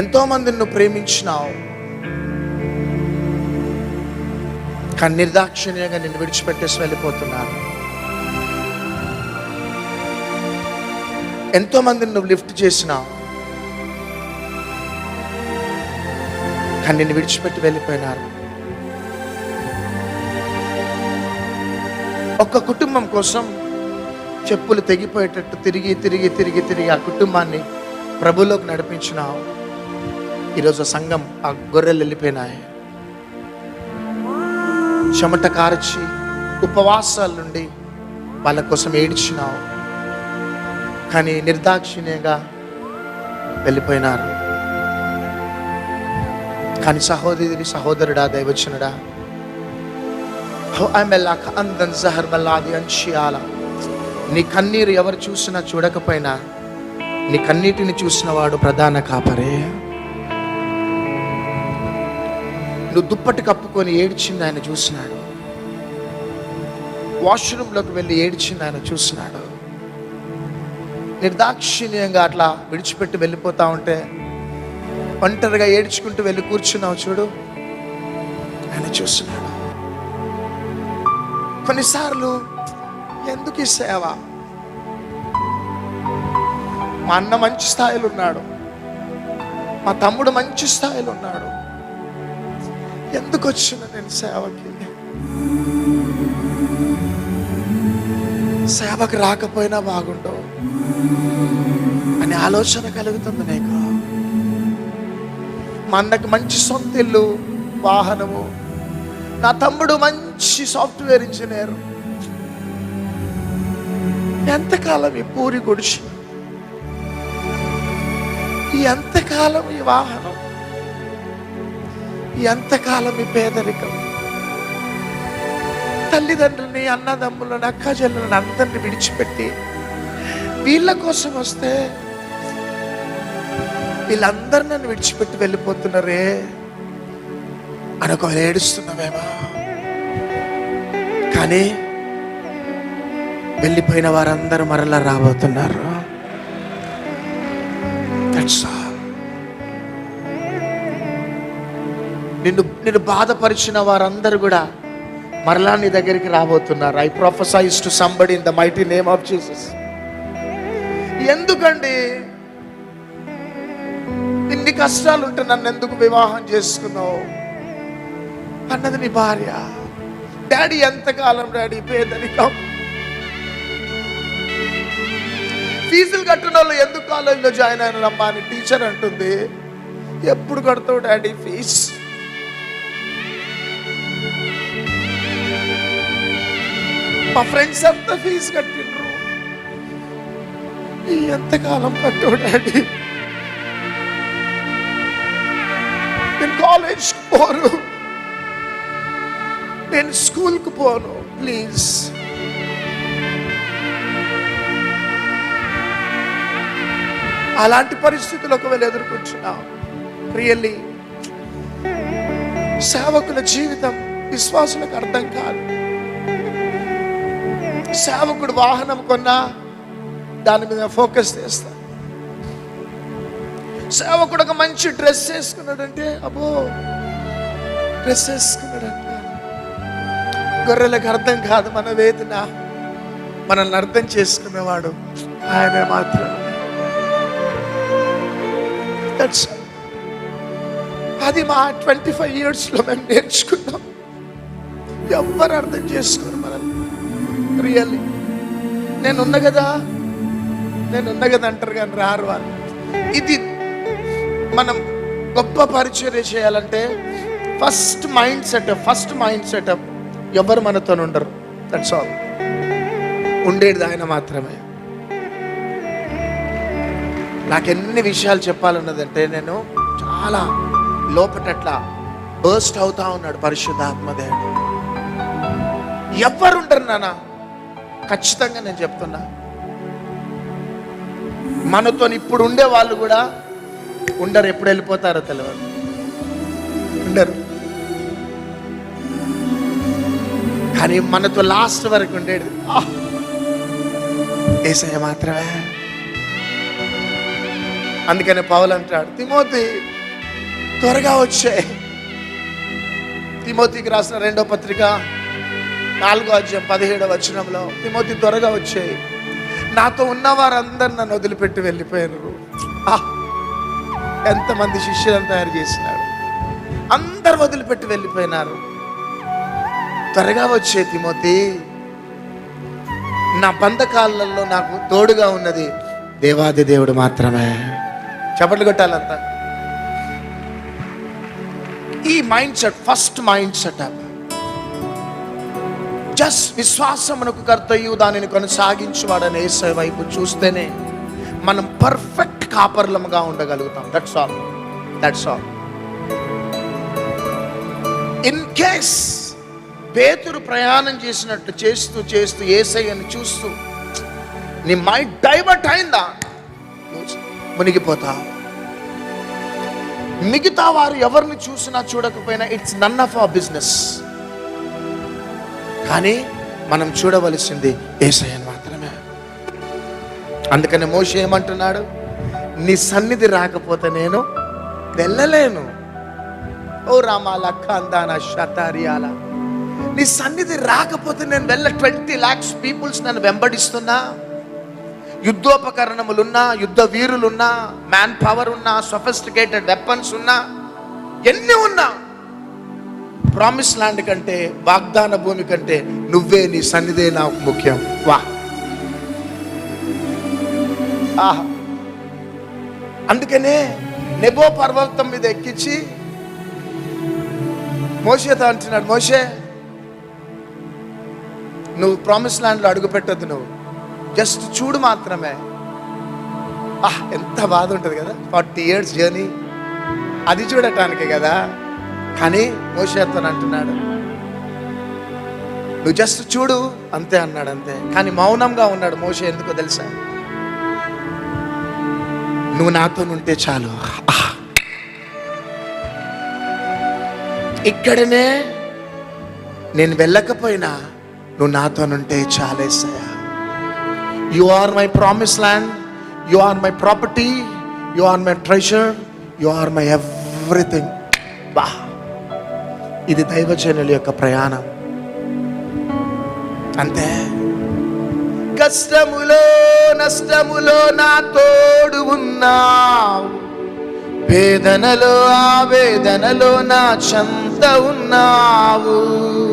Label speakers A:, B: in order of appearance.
A: ఎంతో మందిని నువ్వు ప్రేమించినావు. కానీ నిర్దాక్షిణ్యంగా నిన్ను విడిచిపెట్టేసి వెళ్ళిపోతున్నారు ఎంతో మందిని నువ్వు లిఫ్ట్ చేసినావు. కానీ నిన్ను విడిచిపెట్టి వెళ్ళిపోయినారు. ఒక్క కుటుంబం కోసం చెప్పులు తెగిపోయేటట్టు తిరిగి తిరిగి తిరిగి తిరిగి ఆ కుటుంబాన్ని ప్రభులోకి నడిపించినావు. ఈరోజు సంఘం ఆ గొర్రెలు వెళ్ళిపోయినాయి. చెమట కార్చి ఉపవాసాల నుండి వాళ్ళ కోసం ఏడ్చినావు. కానీ నిర్దాక్షిణ్యంగా వెళ్ళిపోయినారు. కానీ సహోదరి సహోదరుడా దైవచనుడా అమెలాక అందన్ జహర్ బల్లాది అంశియాల నీ కన్నీరు ఎవరు చూసినా చూడకపోయినా నీ కన్నీటిని చూసిన వాడు ప్రధాన కాపరే. నువ్వు దుప్పటి కప్పుకొని ఏడ్చింది ఆయన చూసినాడు. వాష్రూమ్లోకి వెళ్ళి ఏడ్చింది ఆయన చూసినాడు. నిర్దాక్షిణ్యంగా అట్లా విడిచిపెట్టి వెళ్ళిపోతా ఉంటే ఒంటరిగా ఏడ్చుకుంటూ వెళ్ళి కూర్చున్నావు చూడు ఆయన చూస్తున్నాడు కొన్నిసార్లు ఎందుకు ఈ సేవ? మా అన్న మంచి స్థాయిలో ఉన్నాడు. మా తమ్ముడు మంచి స్థాయిలో ఉన్నాడు. ఎందుకు వచ్చిన నేను సేవకి? సేవకు రాకపోయినా బాగుండు అనే ఆలోచన కలుగుతుంది నీకు. మా అన్నకు మంచి సొంత ఇల్లు వాహనము. నా తమ్ముడు మంచి సాఫ్ట్వేర్ ఇంజనీర్. ఎంతకాలం ఈ పూరి గుడిచి? ఈ ఎంతకాలం ఈ వాహనం? ఎంతకాలం ఈ పేదరికం. తల్లిదండ్రుల్ని అన్నదమ్ములను అక్క అందరిని విడిచిపెట్టి వీళ్ళ కోసం వస్తే వీళ్ళందరూ నన్ను విడిచిపెట్టి వెళ్ళిపోతున్నారే అనుకో ఏడుస్తున్నామేమా కానీ వెళ్ళిపోయిన వారందరూ మరలా రాబోతున్నారు. దట్స్ ఆల్ నిన్ను నిన్ను బాధపరిచిన వారందరూ కూడా మరలా నీ దగ్గరికి రాబోతున్నారు. I prophesize to somebody in the mighty name of Jesus ఎందుకండి? ఇన్ని కష్టాలు ఉంటే నన్ను ఎందుకు వివాహం చేసుకున్నావు? అన్నది నీ భార్య. డాడీ ఎంతకాలం డాడీ పేదరికం? ఫీజులు కట్టిన వాళ్ళు ఎందుకు కాలేజీలో జాయిన్ అయినారమ్మా అని టీచర్ అంటుంది. ఎప్పుడు కడతావు డాడీ ఫీజు మా ఫ్రెండ్స్ అంతా ఫీజు కట్టిండ్రు. ఎంతకాలం కట్టావు డాడీ? నేను కాలేజ్కి పోను. నేను స్కూల్కి పోను ప్లీజ్ అలాంటి పరిస్థితులు ఒకవేళ ఎదుర్కొంటున్నాం. రియల్లీ సేవకుల జీవితం విశ్వాసులకు అర్థం కాదు. సేవకుడు వాహనం కొన్నా దాని మీద ఫోకస్ చేస్తా. సేవకుడు ఒక మంచి డ్రెస్ వేసుకున్నాడంటే అబ్బో డ్రెస్ వేసుకున్నాడంట గొర్రెలకు అర్థం కాదు మన వేదన. మనల్ని అర్థం చేసుకునేవాడు ఆయన మాత్రం దట్స్ అది మా ట్వంటీ ఫైవ్ ఇయర్స్లో మేము నేర్చుకున్నాం. ఎవ్వరు అర్థం చేసుకోరు. రియల్లీ నేను కదా? నేను కదా అంటారు కానీ రారు వాళ్ళు. ఇది మనం గొప్ప పరిచర్య చేయాలంటే first mind setup first mind setup ఎవరు మనతో ఉండరు. దట్స్ ఆల్ ఉండేది ఆయన మాత్రమే. నాకు ఎన్ని విషయాలు చెప్పాలన్నదంటే నేను చాలా లోపటట్లా బర్స్ట్ అవుతా ఉన్నాడు పరిశుద్ధాత్మదేవుడు ఎవరుంటారు నానా? ఖచ్చితంగా నేను చెప్తున్నా. మనతో ఇప్పుడు ఉండే వాళ్ళు కూడా ఉండరు. ఎప్పుడు వెళ్ళిపోతారో తెలియదు ఉండరు. కానీ మనతో లాస్ట్ వరకు ఉండేది. ఏసయ్య మాత్రమే. అందుకని పౌలు అంటాడు తిమోతి త్వరగా వచ్చే తిమోతికి రాసిన రెండో పత్రిక నాలుగో అధ్యాయం పదిహేడవ వచనంలో తిమోతి త్వరగా వచ్చాయి నాతో ఉన్న వారందరు నన్ను వదిలిపెట్టి వెళ్ళిపోయారు ఆహ్! ఎంతమంది శిష్యులను తయారు చేసినాడు అందరు వదిలిపెట్టి వెళ్ళిపోయినారు. త్వరగా వచ్చే తిమోతి నా బంధకాలలో నాకు తోడుగా ఉన్నది దేవాది దేవుడు మాత్రమే. చప్పట్లు కొట్టాలంతా. ఈ mind set first mind set just విశ్వాసమునకు కర్తయ్యు దానిని కొనసాగించువాడని ఏసై వైపు చూస్తేనే మనం పర్ఫెక్ట్ కాపర్లముగా ఉండగలుగుతాం. That's all that's all in case పేతురు ప్రయాణం చేసినట్టు చేస్తూ చేస్తూ ఏసయ్యని చూస్తూ నీ మైండ్ డైవర్ట్ అయిందా? మునిగిపోతా. మునిగిపోతావు మిగతా వారు ఎవరిని చూసినా చూడకపోయినా it's none of a business కానీ మనం చూడవలసింది ఏసయ్యను మాత్రమే. అందుకని మోష ఏమంటున్నాడు? నీ సన్నిధి రాకపోతే నేను వెళ్ళలేను. ఓ రామాల లక్క అందాన శతారియాల. నీ సన్నిధి రాకపోతే నేను వెళ్ళ ట్వంటీ లాక్స్ పీపుల్స్ నన్ను వెంబడిస్తున్నా. యుద్ధోపకరణములున్నా యుద్ధ వీరులున్నా మ్యాన్ పవర్ ఉన్నా సొఫిస్టికేటెడ్ వెపన్స్ ఉన్నా ఎన్ని ఉన్నా ప్రామిస్ ల్యాండ్ కంటే వాగ్దాన భూమి కంటే నువ్వే నీ సన్నిధే నాకు ముఖ్యం. వా. ఆహా. అందుకనే నెబో పర్వతం మీద ఎక్కించి మోసేతో అంటున్నాడు మోషే నువ్వు ప్రామిస్ ల్యాండ్లో అడుగు పెట్టద్దు నువ్వు. జస్ట్ చూడు మాత్రమే. ఆహ్ ఎంత బాధ ఉంటుంది కదా. Forty years journey. అది చూడటానికి కదా. కానీ మోసేతను అంటున్నాడు నువ్వు జస్ట్ చూడు అంతే అన్నాడు అంతే. కానీ మౌనంగా ఉన్నాడు మోషే ఎందుకో తెలుసా? నువ్వు నాతో ఉంటే చాలు. ఆహ్. ఇక్కడనే నేను వెళ్ళకపోయినా నువ్వు నాతోనుంటే చాలేసయా you are my promise land you are my property you are my treasure you are my everything బా. ఇది దైవజనుల యొక్క ప్రయాణం. అంతే. కష్టములో నష్టములో నా తోడు ఉన్నావు. వేదనలో ఆ వేదనలో నా చంత ఉన్నావు.